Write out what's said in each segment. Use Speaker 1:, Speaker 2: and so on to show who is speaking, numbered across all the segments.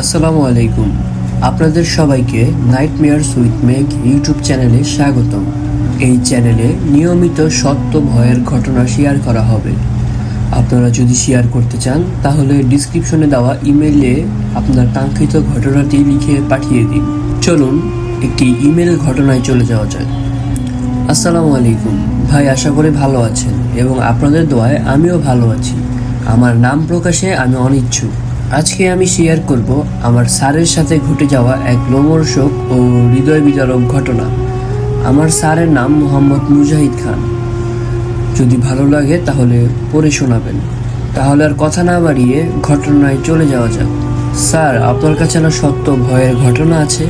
Speaker 1: আসসালামু আলাইকুম। আপনাদের সবাইকে nightmares with Megh YouTube চ্যানেলে স্বাগতম। এই চ্যানেলে নিয়মিত সত্য ভয়ের ঘটনা শেয়ার করা হবে। আপনারা যদি শেয়ার করতে চান, তাহলে ডিসক্রিপশনে দেওয়া ইমেলে আপনার কাঙ্ক্ষিত ঘটনাটি লিখে পাঠিয়ে দিন। চলুন, একটি ইমেল ঘটনায় চলে যাওয়া যায় আসসালামু আলাইকুম। ভাই, আশা করি ভালো আছেন এবং আপনাদের দোয়ায় আমিও ভালো আছি। আমার নাম প্রকাশে আমি অনিচ্ছুক। আজকে আমি শেয়ার করব আমার স্যারের সাথে ঘটে যাওয়া এক লোমর্ষক ও হৃদয় বিদারক ঘটনা। আমার স্যারের নাম মোহাম্মদ মুজাহিদ খান। যদি ভালো লাগে তাহলে পড়ে শোনাবেন। তাহলে আর কথা না বাড়িয়ে ঘটনায় চলে যাওয়া যাক। স্যার, আপনার কাছে না সত্য ভয়ের ঘটনা আছে?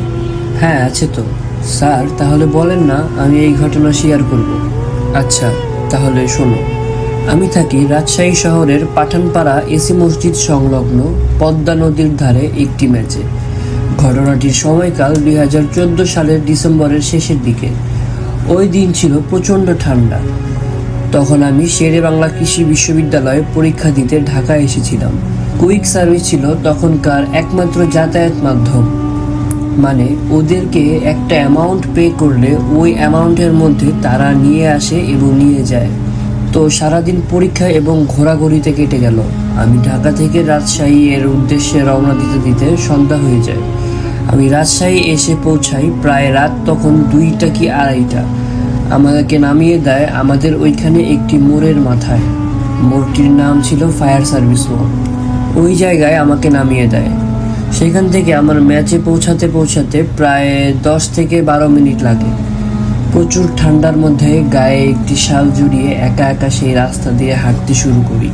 Speaker 1: হ্যাঁ আছে তো। স্যার, তাহলে বলেন না আমি এই ঘটনা শেয়ার করব। আচ্ছা তাহলে শোনো। আমি থাকি রাজশাহী শহরের পাঠানপাড়া এসি মসজিদ সংলগ্ন পদ্মা নদীর ধারে একটি ম্যাচে। ঘটনাটির সময়কাল দুই হাজার চোদ্দ সালের ডিসেম্বরের শেষের দিকে। ওই দিন ছিল প্রচণ্ড ঠান্ডা। তখন আমি শেরে বাংলা কৃষি বিশ্ববিদ্যালয়ে পরীক্ষা দিতে ঢাকা এসেছিলাম। কুইক সার্ভিস ছিল তখনকার একমাত্র যাতায়াত মাধ্যম। মানে ওদেরকে একটা অ্যামাউন্ট পে করলে ওই অ্যামাউন্টের মধ্যে তারা নিয়ে আসে এবং নিয়ে যায়। তো সারাদিন পরীক্ষা এবং ঘোরাঘুরিতে কেটে গেল। আমি ঢাকা থেকে রাজশাহী এর উদ্দেশ্যে রওনা দিতে দিতে সন্ধ্যা হয়ে যায়। আমি রাজশাহী এসে পৌঁছাই প্রায় রাত তখন দুইটা কি আড়াইটা। আমাকে নামিয়ে দেয় আমাদের ওইখানে একটি মোড়ের মাথায়। মোড়টির নাম ছিল ফায়ার সার্ভিস মোড়। ওই জায়গায় আমাকে নামিয়ে দেয়। সেখান থেকে আমার ম্যাচে পৌঁছাতে পৌঁছাতে প্রায় দশ থেকে বারো মিনিট লাগে। প্রচুর ঠান্ডার মধ্যে গায়ে একটি শাল জড়িয়ে একা একা সেই রাস্তা দিয়ে হাঁটতে শুরু করি।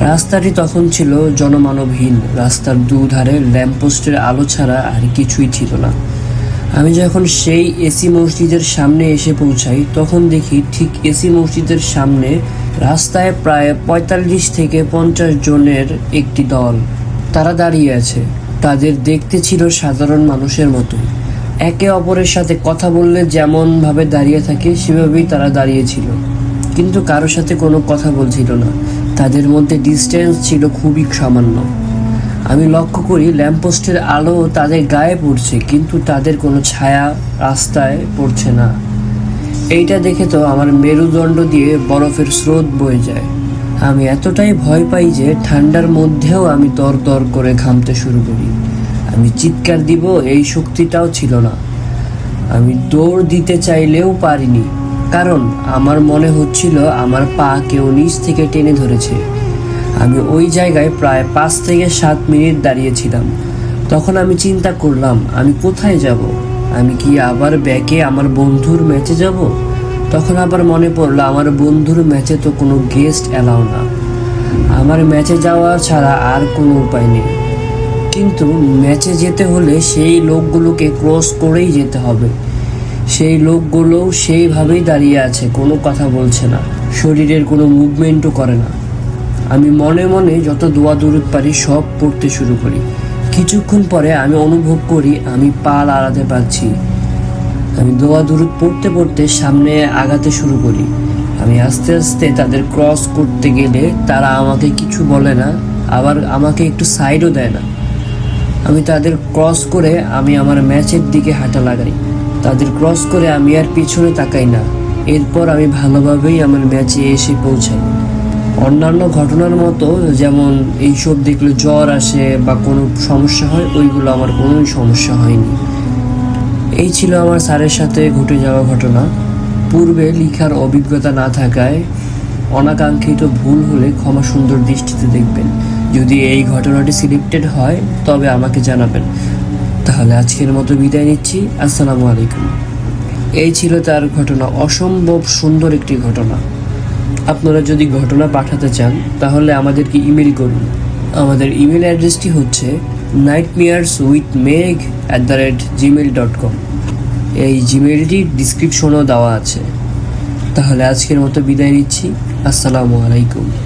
Speaker 1: রাস্তাটি তখন ছিল জনমানবহীন। রাস্তার দুধারে ল্যাম্পপোস্টের আলো ছাড়া আর কিছুই ছিল না। আমি যখন সেই এসি মসজিদের সামনে এসে পৌঁছাই, তখন দেখি ঠিক এসি মসজিদের সামনে রাস্তায় প্রায় পঁয়তাল্লিশ থেকে পঞ্চাশ জনের একটি দল। তারা দাঁড়িয়ে আছে। তাদের দেখতে ছিল সাধারণ মানুষের মতো একে অপরের সাথে কথা বললে যেমন ভাবে দাঁড়িয়ে থাকে, সেভাবেই তারা দাঁড়িয়েছিল কিন্তু কারোর সাথে কোনো কথা বলছিল না। তাদের মধ্যে ডিস্টেন্স ছিল খুবই সামান্য। আমি লক্ষ্য করি ল্যাম্পপোস্টের আলো তাদের গায়ে পড়ছে, কিন্তু তাদের কোনো ছায়া রাস্তায় পড়ছে না। এইটা দেখে তো আমার মেরুদণ্ড দিয়ে বরফের স্রোত বয়ে যায়। আমি এতটাই ভয় পাই যে ঠান্ডার মধ্যেও আমি দর দর করে ঘামতে শুরু করি। আমি চিৎকার দিব, এই শক্তিটাও ছিল না। আমি দৌড় দিতে চাইলেও পারিনি, কারণ আমার মনে হচ্ছিল আমার পা কেউ নিচ থেকে টেনে ধরেছে। আমি ওই জায়গায় প্রায় পাঁচ থেকে সাত মিনিট দাঁড়িয়েছিলাম। তখন আমি চিন্তা করলাম, আমি কোথায় যাব? আমি কি আবার ব্যাকে আমার বন্ধুর ম্যাচে যাব? তখন আবার মনে পড়ল, আমার বন্ধুর ম্যাচে তো কোনো গেস্ট অ্যালাউ না। আমার ম্যাচে যাওয়া ছাড়া আর কোনো উপায় নেই। কিন্তু ম্যাচে যেতে হলে সেই লোকগুলোকে ক্রস করেই যেতে হবে। সেই লোকগুলো সেইভাবেই দাঁড়িয়ে আছে, কোনো কথা বলছে না, শরীরের কোনো মুভমেন্টও করে না। আমি মনে মনে যত দোয়া দূরত পারি, সব পড়তে শুরু করি। কিছুক্ষণ পরে আমি অনুভব করি, আমি পা লাড়াতে পারছি। আমি দোয়া দূরত পড়তে পড়তে সামনে আগাতে শুরু করি। আমি আস্তে আস্তে তাদের ক্রস করতে গেলে তারা আমাকে কিছু বলে না, আবার আমাকে একটু সাইডও দেয় না। আমি তাদের ক্রস করে আমি আমার ম্যাচের দিকে হাঁটা লাগাই। তাদের ক্রস করে আমি আর পিছনে তাকাই না। এরপর আমি ভালোভাবেই আমার ম্যাচে এসে পৌঁছাই। অন্যান্য ঘটনার মতো যেমন এইসব দেখলে জ্বর আসে বা কোনো সমস্যা হয়, ওইগুলো আমার কোনোই সমস্যা হয়নি। এই ছিল আমার স্যারের সাথে ঘটে যাওয়া ঘটনা। পূর্বে লিখার অভিজ্ঞতা না থাকায় অনাকাঙ্ক্ষিত ভুল হলে ক্ষমা সুন্দর দৃষ্টিতে দেখবেন। যদি এই ঘটনাটি সিলেক্টেড হয়, তবে আমাকে জানাবেন। তাহলে আজকের মতো বিদায় নিচ্ছি। আসসালামু আলাইকুম। এই ছিল তার ঘটনা, অসম্ভব সুন্দর একটি ঘটনা। আপনারা যদি ঘটনা পাঠাতে চান, তাহলে আমাদেরকে ইমেল করুন। আমাদের ইমেল অ্যাড্রেসটি হচ্ছে nightmares with Megh at the rate Gmail dot com এই জিমেলটি ডিসক্রিপশনেও দেওয়া আছে। তাহলে আজকের মতো বিদায় নিচ্ছি। আসসালামু আলাইকুম।